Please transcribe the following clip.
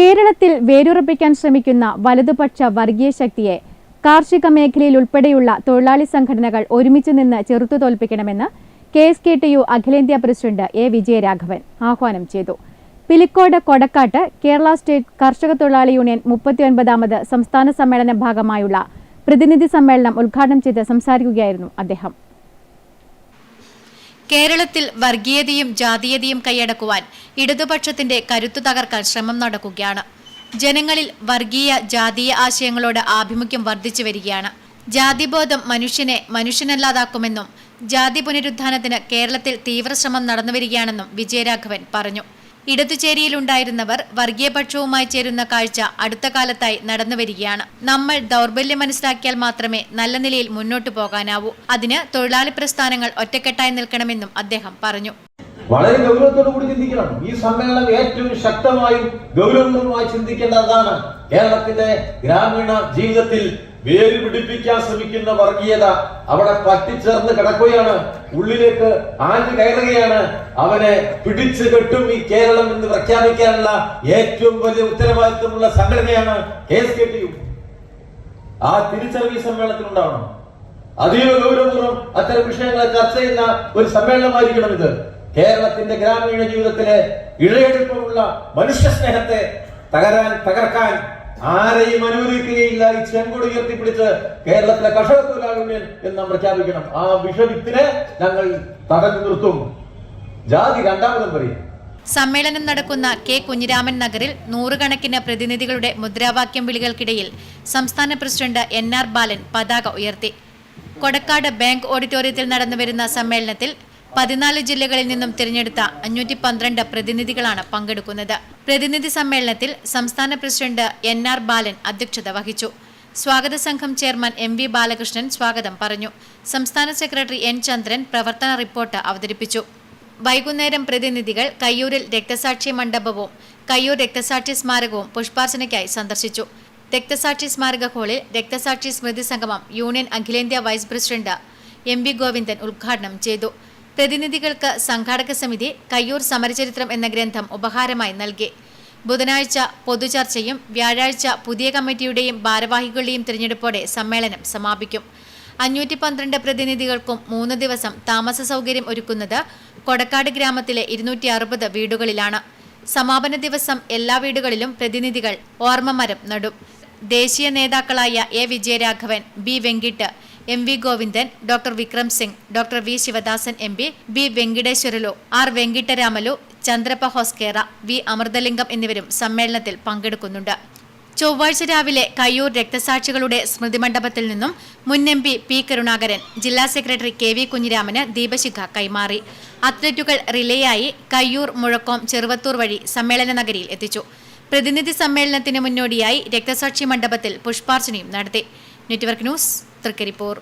കേരളത്തിൽ വേരുറപ്പിക്കാൻ ശ്രമിക്കുന്ന വലതുപക്ഷ വർഗീയ ശക്തിയെ കാർഷിക മേഖലയിൽ ഉൾപ്പെടെയുള്ള തൊഴിലാളി സംഘടനകൾ ഒരുമിച്ച് നിന്ന് ചെറുത്തു തോൽപ്പിക്കണമെന്ന് K S K T U അഖിലേന്ത്യാ പ്രസിഡന്റ് എ വിജയരാഘവൻ ആഹ്വാനം ചെയ്തു. പിലിക്കോട് കൊടക്കാട്ട് കേരള സ്റ്റേറ്റ് കർഷക തൊഴിലാളി യൂണിയൻ മുപ്പത്തിയൊൻപതാമത് സംസ്ഥാന സമ്മേളന ഭാഗമായുള്ള പ്രതിനിധി സമ്മേളനം ഉദ്ഘാടനം ചെയ്ത് സംസാരിക്കുകയായിരുന്നു അദ്ദേഹം. കേരളത്തിൽ വർഗീയതയും ജാതീയതയും കൈയടക്കുവാൻ ഇടതുപക്ഷത്തിന്റെ കരുത്തു തകർക്കാൻ ശ്രമം നടക്കുകയാണ്. ജനങ്ങളിൽ വർഗീയ ജാതീയ ആശയങ്ങളോട് ആഭിമുഖ്യം വർദ്ധിച്ചു വരികയാണ്. ജാതിബോധം മനുഷ്യനെ മനുഷ്യനല്ലാതാക്കുമെന്നും ജാതി പുനരുദ്ധാനത്തിന് കേരളത്തിൽ തീവ്രശ്രമം നടന്നുവരികയാണെന്നും വിജയരാഘവൻ പറഞ്ഞു. ഇടതുചേരിയിലുണ്ടായിരുന്നവർ വർഗീയപക്ഷവുമായി ചേരുന്ന കാഴ്ച അടുത്ത കാലത്തായി നടന്നുവരികയാണ് നമ്മൾ ദൗർബല്യം മനസ്സിലാക്കിയാൽ മാത്രമേ നല്ല നിലയിൽ മുന്നോട്ടു പോകാനാവൂ. അതിന് തൊഴിലാളി പ്രസ്ഥാനങ്ങൾ ഒറ്റക്കെട്ടായി നിൽക്കണമെന്നും അദ്ദേഹം പറഞ്ഞു. വളരെ ഗൗരവത്തോടു കൂടി ചിന്തിക്കണം. ഈ സമ്മേളനം ഏറ്റവും ശക്തമായും ഗൗരവമായി ചിന്തിക്കേണ്ടതാണ്. കേരളത്തിന്റെ ഗ്രാമീണ ജീവിതത്തിൽ വേര് പിടിപ്പിക്കാൻ ശ്രമിക്കുന്ന വർഗീയത അവിടെ പറ്റിച്ചേർന്ന് കിടക്കുകയാണ്. ഉള്ളിലേക്ക് ആഞ്ഞു കയറുകയാണ്. അവനെ പിടിച്ചു കെട്ടും ഈ കേരളം എന്ന് പ്രഖ്യാപിക്കാനുള്ള ഏറ്റവും വലിയ ഉത്തരവാദിത്വമുള്ള സംഘടനയാണ് കെ എസ് കെ ടി ആ തിരിച്ചറിവ് സമ്മേളനത്തിൽ ഉണ്ടാവണം. അതീവ ഗൗരവപൂർവം അത്തരം വിഷയങ്ങളെ ചർച്ച ചെയ്യുന്ന ഒരു സമ്മേളനമായിരിക്കണം ഇത്. കേരളത്തിന്റെ ഗ്രാമീണ ജീവിതത്തിലെ ഇഴയെടുപ്പമുള്ള മനുഷ്യ സ്നേഹത്തെ തകരാൻ തകർക്കാൻ ആരെയും അനുവദിക്കുകയില്ല. ഈ ചെങ്കൊടി ഉയർത്തിപ്പിടിച്ച് കേരളത്തിലെ കർഷക തൊഴിലാളി എന്ന് പ്രഖ്യാപിക്കണം. ആ വിഷവിത്തിനെ ഞങ്ങൾ തടഞ്ഞു നിർത്തും. ജാതി രണ്ടാമതും പറയും. സമ്മേളനം നടക്കുന്ന കെ കുഞ്ഞിരാമൻ നഗറിൽ നൂറുകണക്കിന് പ്രതിനിധികളുടെ മുദ്രാവാക്യം വിളികൾക്കിടയിൽ സംസ്ഥാന പ്രസിഡന്റ് എൻ ആർ ബാലൻ പതാക ഉയർത്തി. കൊടക്കാട് ബാങ്ക് ഓഡിറ്റോറിയത്തിൽ നടന്നുവരുന്ന സമ്മേളനത്തിൽ പതിനാല് ജില്ലകളിൽ നിന്നും തിരഞ്ഞെടുത്ത അഞ്ഞൂറ്റി പ്രതിനിധികളാണ് പങ്കെടുക്കുന്നത്. പ്രതിനിധി സമ്മേളനത്തിൽ സംസ്ഥാന പ്രസിഡന്റ് എൻ ആർ ബാലൻ അധ്യക്ഷത വഹിച്ചു. സ്വാഗത സംഘം ചെയർമാൻ എം വി ബാലകൃഷ്ണൻ സ്വാഗതം പറഞ്ഞു. സംസ്ഥാന സെക്രട്ടറി എൻ ചന്ദ്രൻ പ്രവർത്തന റിപ്പോർട്ട് അവതരിപ്പിച്ചു. വൈകുന്നേരം പ്രതിനിധികൾ കയ്യൂരിൽ രക്തസാക്ഷി മണ്ഡപവും കയ്യൂർ രക്തസാക്ഷി സ്മാരകവും പുഷ്പാർച്ചനയ്ക്കായി സന്ദർശിച്ചു. രക്തസാക്ഷി സ്മാരക ഹാളിൽ രക്തസാക്ഷി സ്മൃതി സംഗമം യൂണിയൻ അഖിലേന്ത്യാ vice president M V Govindan ഉദ്ഘാടനം ചെയ്തു. പ്രതിനിധികൾക്ക് സംഘാടക സമിതി കയ്യൂർ സമരചരിത്രം എന്ന ഗ്രന്ഥം ഉപഹാരമായി നൽകി. ബുധനാഴ്ച പൊതുചർച്ചയും വ്യാഴാഴ്ച പുതിയ കമ്മിറ്റിയുടെയും ഭാരവാഹികളുടെയും തിരഞ്ഞെടുപ്പോടെ സമ്മേളനം സമാപിക്കും. അഞ്ഞൂറ്റി പന്ത്രണ്ട് പ്രതിനിധികൾക്കും മൂന്ന് ദിവസം താമസ സൗകര്യം ഒരുക്കുന്നത് കൊടക്കാട് ഗ്രാമത്തിലെ ഇരുന്നൂറ്റി അറുപത് വീടുകളിലാണ്. സമാപന ദിവസം എല്ലാ വീടുകളിലും പ്രതിനിധികൾ ഓർമ്മമരം നടും. ദേശീയ നേതാക്കളായ A Vijayaraghavan B Venkat M V Govindan doctor Vikram Singh doctor V Sivadasan M P B Venkateswarlu R Venkataramalu Chandrappa Hoskera V Amruthalingam എന്നിവരും സമ്മേളനത്തിൽ പങ്കെടുക്കുന്നുണ്ട്. ചൊവ്വാഴ്ച രാവിലെ കയ്യൂർ രക്തസാക്ഷികളുടെ സ്മൃതിമണ്ഡപത്തിൽ നിന്നും മുൻ എം പി പി കരുണാകരൻ ജില്ലാ സെക്രട്ടറി കെ വി കുഞ്ഞിരാമന് ദീപശിഖ കൈമാറി. അത്ലറ്റുകൾ റിലേയായി കയ്യൂർ മുഴക്കോം ചെറുവത്തൂർ വഴി സമ്മേളന നഗരിയിൽ എത്തിച്ചു. പ്രതിനിധി സമ്മേളനത്തിന് മുന്നോടിയായി രക്തസാക്ഷി മണ്ഡപത്തിൽ പുഷ്പാർച്ചനയും നടത്തി. Network news Trikaripur